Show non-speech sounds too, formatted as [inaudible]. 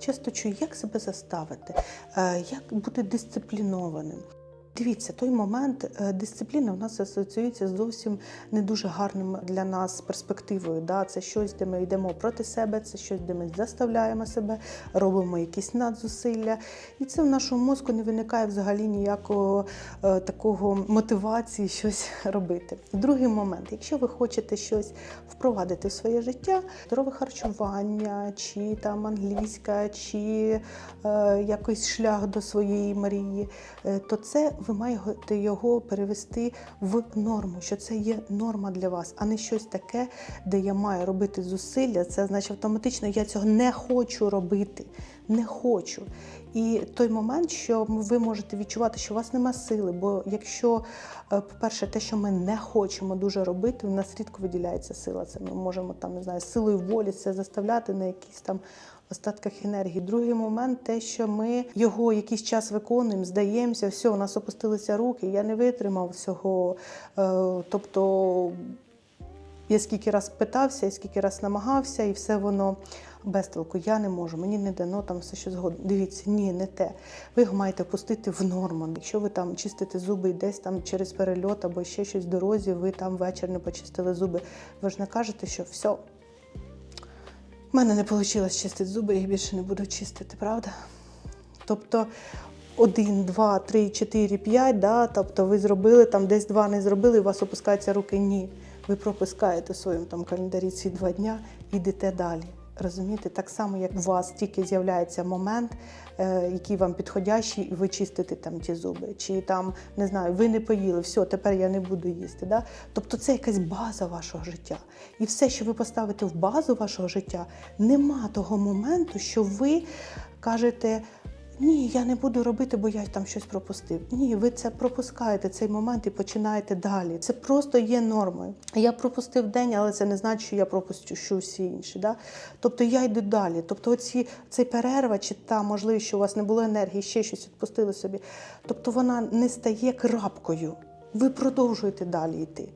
часто чую, як себе заставити, е, як бути дисциплінованим. Дивіться, той момент е, дисципліни в нас асоціюється з зовсім не дуже гарним для нас перспективою. Да? Це щось, де ми йдемо проти себе, це щось, де ми заставляємо себе, робимо якісь надзусилля. І це в нашому мозку не виникає взагалі ніякого е, такого мотивації щось [laughs] робити. Другий момент, якщо ви хочете щось впровадити в своє життя, здорове харчування, чи там англійська, чи е, якийсь шлях до своєї мрії, е, то це ви маєте його перевести в норму, що це є норма для вас, а не щось таке, де я маю робити зусилля. Це значить автоматично я цього не хочу робити. Не хочу. І той момент, що ви можете відчувати, що у вас нема сили, бо якщо, е, по-перше, те, що ми не хочемо дуже робити, у нас рідко виділяється сила. Це ми можемо там, не знаю, силою волі це заставляти на якісь там остатках енергії. Другий момент те, що ми його якийсь час виконуємо, здаємося, все, у нас опустилися руки, я не витримав всього. Е, Тобто я скільки раз питався, і скільки раз намагався, і все воно без толку. Я не можу, мені не дано там все що згодно. Дивіться, ні, не те. Ви його маєте пустити в норму. Якщо ви там чистите зуби і десь там через перельот або ще щось в дорозі, ви там ввечері не почистили зуби. Ви ж не кажете, що все. У мене не вийшло чистити зуби, я їх більше не буду чистити, правда? Тобто один, два, три, чотири, п'ять, да? тобто ви зробили там десь два не зробили, і у вас опускаються руки. Ні. Ви пропускаєте в своєму там календарі ці два дня і йдете далі. Розумієте, так само, як у вас тільки з'являється момент, е, який вам підходящий, і ви чистите там ті зуби. Чи там, не знаю, ви не поїли, все, тепер я не буду їсти. Да? Тобто це якась база вашого життя. І все, що ви поставите в базу вашого життя, нема того моменту, що ви кажете. Ні, я не буду робити, бо я там щось пропустив. Ні, ви це пропускаєте цей момент і починаєте далі. Це просто є нормою. Я пропустив день, але це не значить, що я пропущу всі інші. Да? Тобто я йду далі. Тобто, оці цей перерва, чи та можливість, що у вас не було енергії, ще щось відпустили собі. Тобто вона не стає крапкою. Ви продовжуєте далі йти.